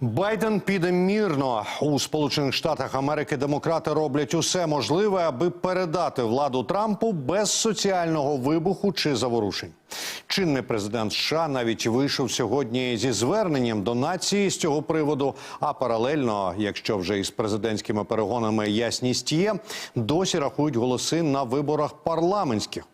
Байден піде мірно у Сполучених Штатах Америки. Демократи роблять усе можливе, аби передати владу Трампу без соціального вибуху чи заворушень. Чинний президент США навіть вийшов сьогодні зі зверненням до нації з цього приводу. А паралельно, якщо вже із президентськими перегонами ясність є, досі рахують голоси на виборах парламентських.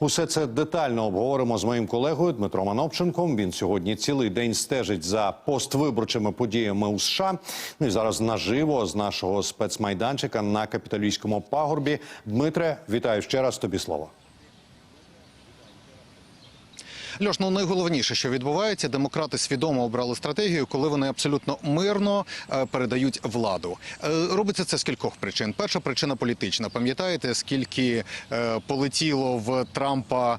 Усе це детально обговоримо з моїм колегою Дмитром Анопченком. Він сьогодні цілий день стежить за поствиборчими подіями у США. Ну і зараз наживо з нашого спецмайданчика на капіталійському пагорбі. Дмитре, вітаю ще раз. Тобі слово. Льош, ну найголовніше, що відбувається, демократи свідомо обрали стратегію, коли вони абсолютно мирно е, передають владу. Е, робиться це з кількох причин. Перша причина політична. Пам'ятаєте, скільки е, полетіло в Трампа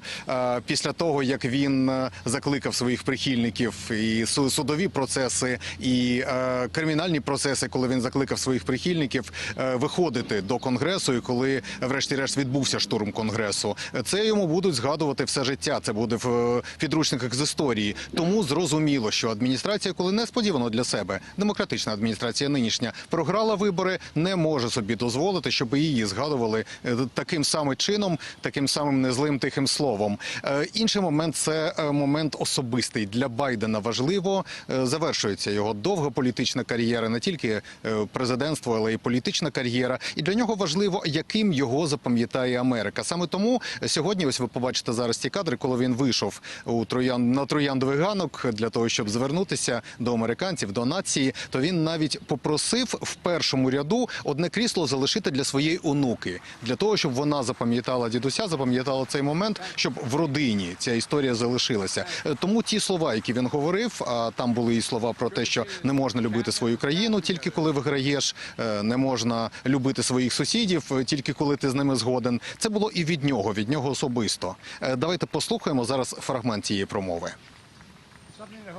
після того, як він закликав своїх прихильників і судові процеси, і кримінальні процеси, коли він закликав своїх прихильників виходити до конгресу, і коли, врешті-решт, відбувся штурм конгресу, це йому будуть згадувати все життя. Це буде в підручниках з історії. Тому зрозуміло, що адміністрація, коли несподівано для себе, демократична адміністрація нинішня програла вибори, не може собі дозволити, щоб її згадували е, таким самим чином, таким самим незлим тихим словом. Е, Інший момент це е, момент особистий для Байдена. Важливо завершується його довга політична кар'єра, не тільки президентство, але й політична кар'єра. І для нього важливо, яким його запам'ятає Америка. Саме тому сьогодні, ось ви побачите зараз ці кадри, коли він вийшов у троян на трояндовий ганок для того, щоб звернутися до американців, до нації. То він навіть попросив в першому ряду одне крісло залишити для своєї онуки, для того, щоб вона запам'ятала дідуся, запам'ятала цей момент, щоб в родині ця історія залишилася. Е, Тому ті слова, які він говорив, а там були і слова про те, що не можна любити свою країну, тільки коли виграєш, е, не можна любити своїх сусідів, е, тільки коли ти з ними згоден. Це було і від нього, від нього особисто. Давайте послухаємо зараз фрагмент цієї промови.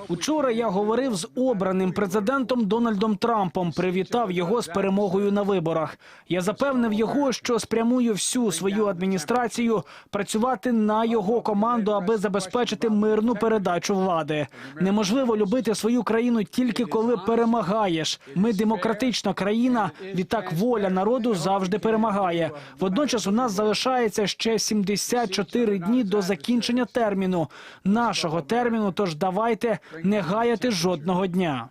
Учора я говорив з обраним президентом Дональдом Трампом. Привітав його з перемогою на виборах. Я запевнив його, що спрямую всю свою адміністрацію працювати на його команду, аби забезпечити мирну передачу влади. Неможливо любити свою країну тільки коли перемагаєш. Ми демократична країна. Відтак воля народу завжди перемагає. Водночас у нас залишається ще 74 дні до закінчення терміну нашого терміну. Тож давайте не гаяти жодного дня.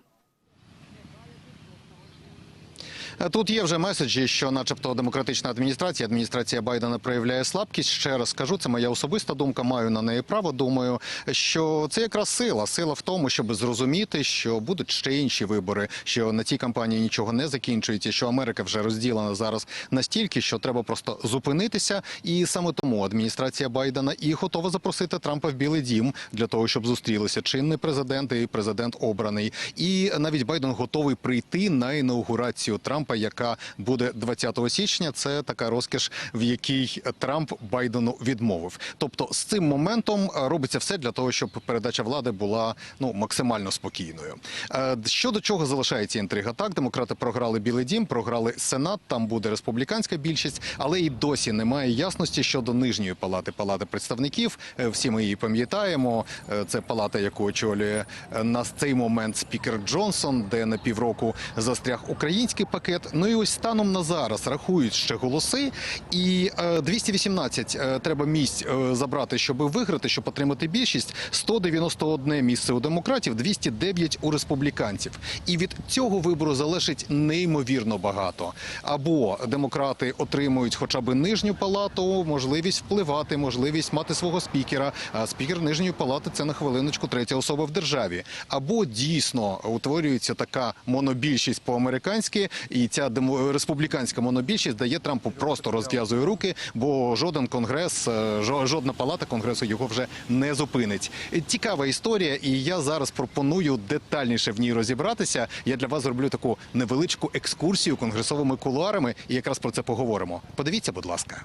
Тут є вже меседжі, що, начебто, демократична адміністрація, адміністрація Байдена проявляє слабкість. Ще раз скажу, це моя особиста думка. Маю на неї право. Думаю, що це якраз сила. Сила в тому, щоб зрозуміти, що будуть ще інші вибори, що на цій кампанії нічого не закінчується, що Америка вже розділена зараз настільки, що треба просто зупинитися. І саме тому адміністрація Байдена і готова запросити Трампа в Білий Дім для того, щоб зустрілися чинний президент і президент обраний. І навіть Байден готовий прийти на інаугурацію Трампа, яка буде 20 січня. Це така розкіш, в якій Трамп Байдену відмовив. Тобто, з цим моментом е, робиться все для того, щоб передача влади була ну максимально спокійною. Е, Щодо чого залишається інтрига? Так, демократи програли Білий Дім, програли Сенат. Там буде республіканська більшість, але і досі немає ясності щодо нижньої палати палати представників. Е, Всі ми її пам'ятаємо. Це палата, яку очолює на цей момент спікер Джонсон, де на півроку застряг український пакет. Ну і ось станом на зараз рахують ще голоси, і е, 218 е, треба місць е, забрати, щоб виграти, щоб отримати більшість. 191 місце у демократів, 209 у республіканців. І від цього вибору залежить неймовірно багато. Або демократи отримують хоча б нижню палату, можливість впливати, можливість мати свого спікера. А спікер нижньої палати це на хвилиночку третя особа в державі. Або дійсно утворюється така монобільшість по-американськи, і ця республіканська монобільшість дає Трампу просто розв'язує руки, бо жоден конгрес, е, жо- жодна палата конгресу його вже не зупинить. Е, Цікава історія, і я зараз пропоную детальніше в ній розібратися. Я для вас зроблю таку невеличку екскурсію конгресовими кулуарами, і якраз про це поговоримо. Подивіться, будь ласка.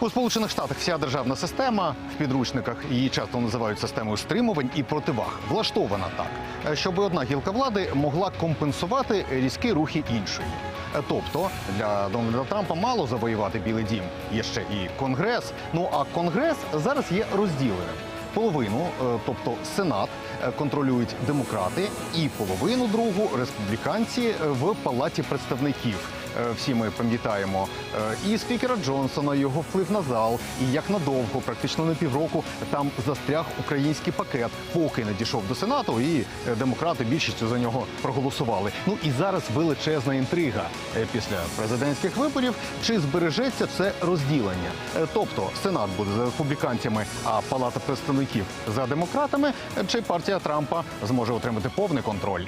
У Сполучених Штатах вся державна система в підручниках її часто називають системою стримувань і противаг. Влаштована так, щоб одна гілка влади могла компенсувати різкі рухи іншої. Е, Тобто для Дональда Трампа мало завоювати Білий Дім, є ще і Конгрес. Ну а Конгрес зараз є розділеним. Половину, е, тобто Сенат, е, контролюють демократи, і половину другу республіканці е, в палаті представників. Е, Всі ми пам'ятаємо е, і спікера Джонсона, його вплив на зал, і як надовго, практично на півроку, там застряг український пакет, поки не дійшов до сенату, і е, демократи більшістю за нього проголосували. Ну і зараз величезна інтрига після президентських виборів. Чи збережеться це розділення? Тобто сенат буде за республіканцями, а палата представників за демократами, чи партія Трампа зможе отримати повний контроль?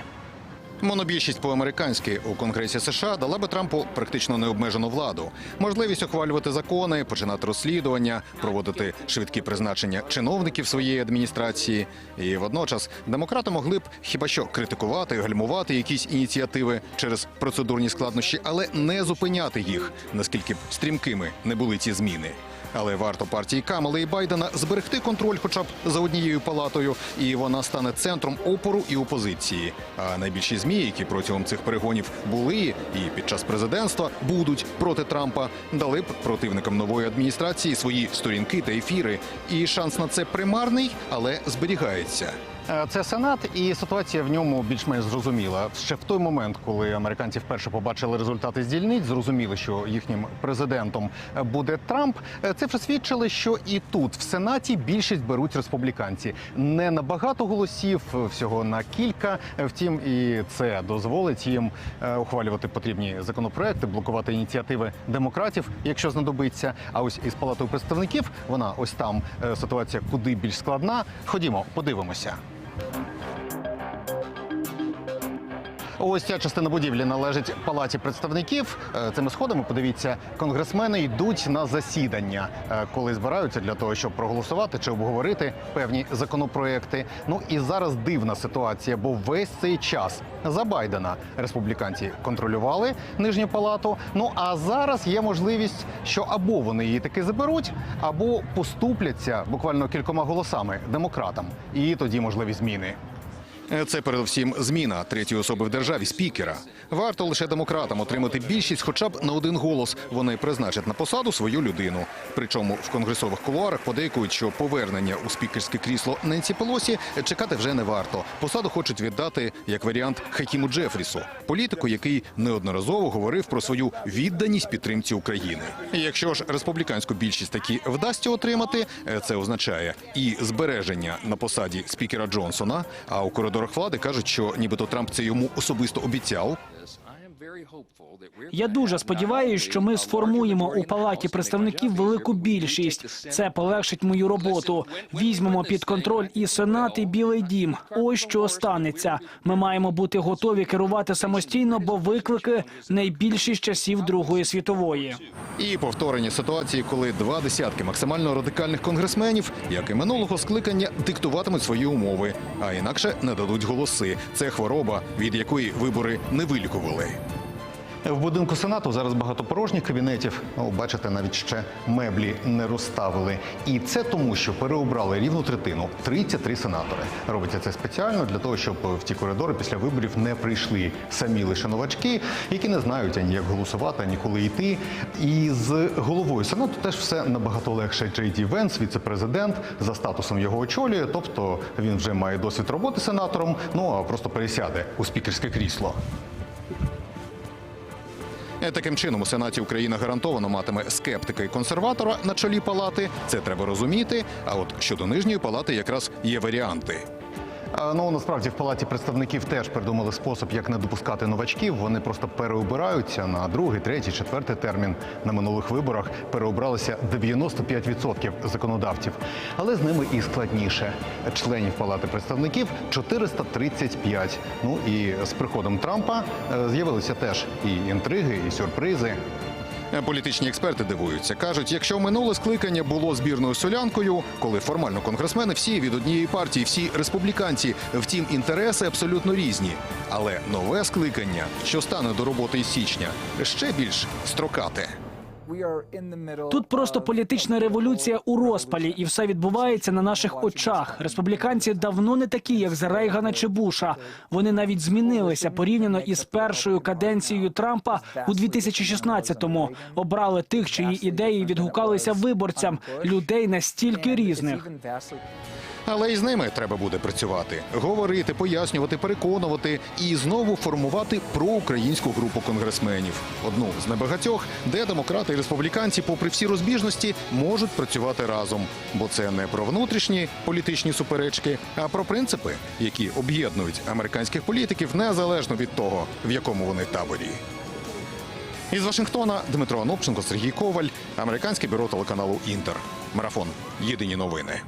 Монобільшість по-американськи у Конгресі США дала би Трампу практично необмежену владу, можливість ухвалювати закони, починати розслідування, проводити швидкі призначення чиновників своєї адміністрації. І водночас демократи могли б хіба що критикувати, гальмувати якісь ініціативи через процедурні складнощі, але не зупиняти їх, наскільки б стрімкими не були ці зміни. Але варто партії Камали і Байдена зберегти контроль, хоча б за однією палатою, і вона стане центром опору і опозиції. А найбільші змі, які протягом цих перегонів були і під час президентства будуть проти Трампа, дали б противникам нової адміністрації свої сторінки та ефіри. І шанс на це примарний, але зберігається. Е, Це сенат, і ситуація в ньому більш-менш зрозуміла. Ще в той момент, коли американці вперше побачили результати з дільниць, зрозуміли, що їхнім президентом е, буде Трамп. Е, Цифри свідчили, що і тут в сенаті більшість беруть республіканці. Не на багато голосів, всього на кілька. Втім, і це дозволить їм ухвалювати потрібні законопроекти, блокувати ініціативи демократів, якщо знадобиться. А ось із палатою представників вона ось там ситуація куди більш складна. Ходімо, подивимося. Bye. Ось ця частина будівлі належить палаті представників. Е, Цими сходами подивіться, конгресмени йдуть на засідання, е, коли збираються для того, щоб проголосувати чи обговорити певні законопроекти. Ну і зараз дивна ситуація, бо весь цей час за Байдена республіканці контролювали нижню палату. Ну а зараз є можливість, що або вони її таки заберуть, або поступляться буквально кількома голосами демократам. І тоді можливі зміни. Це передусім зміна третьої особи в державі спікера. Варто лише демократам отримати більшість, хоча б на один голос. Вони призначать на посаду свою людину. Причому в конгресових кулуарах подейкують, що повернення у спікерське крісло Ненсі Пелосі чекати вже не варто. Посаду хочуть віддати як варіант Хакіму Джефрісу, політику, який неодноразово говорив про свою відданість підтримці України. Якщо ж республіканську більшість таки вдасться отримати, це означає і збереження на посаді спікера Джонсона. А у коридорах влади кажуть, що нібито Трамп це йому особисто обіцяв. Я дуже сподіваюся, що ми сформуємо у палаті представників велику більшість. Це полегшить мою роботу. Візьмемо під контроль і сенат, і білий дім. Ось що станеться. Ми маємо бути готові керувати самостійно, бо виклики найбільші з часів Другої світової. І повторення ситуації, коли два десятки максимально радикальних конгресменів, як і минулого скликання, диктуватимуть свої умови, а інакше не дадуть голоси. Це хвороба, від якої вибори не вилікували. В будинку сенату зараз багато порожніх кабінетів. Ну, бачите, навіть ще меблі не розставили. І це тому, що переобрали рівну третину 33 сенатори. Робиться це спеціально для того, щоб в ті коридори після виборів не прийшли самі лише новачки, які не знають ані як голосувати, ані коли йти. І з головою сенату теж все набагато легше. Джей Ді Венс, віце-президент, за статусом його очолює. Тобто він вже має досвід роботи сенатором. Ну а просто пересяде у спікерське крісло. Е, Таким чином у сенаті Україна гарантовано матиме скептика і консерватора на чолі палати. Це треба розуміти. А от щодо нижньої палати якраз є варіанти. Ну насправді в палаті представників теж придумали спосіб, як не допускати новачків. Вони просто переобираються на другий, третій, четвертий термін. На минулих виборах переобралися 95% законодавців. Але з ними і складніше. Членів палати представників 435. Ну і з приходом Трампа е, з'явилися теж і інтриги, і сюрпризи. Політичні експерти дивуються. кажуть, якщо минуле скликання було збірною солянкою, коли формально конгресмени всі від однієї партії, всі республіканці, втім інтереси абсолютно різні. Але нове скликання, що стане до роботи із січня, ще більш строкате. Тут просто політична революція у розпалі, і все відбувається на наших очах. Республіканці давно не такі, як за Рейгана чи Буша. Вони навіть змінилися порівняно із першою каденцією Трампа у 2016-му. Обрали тих, чиї ідеї відгукалися виборцям людей настільки різних. Але і з ними треба буде працювати, говорити, пояснювати, переконувати і знову формувати проукраїнську групу конгресменів. Одну з небагатьох, де демократи і республіканці, попри всі розбіжності, можуть працювати разом. Бо це не про внутрішні політичні суперечки, а про принципи, які об'єднують американських політиків незалежно від того, в якому вони таборі. Із Вашингтона Дмитро Анопченко, Сергій Коваль, американське бюро телеканалу Інтер. Марафон. Єдині новини.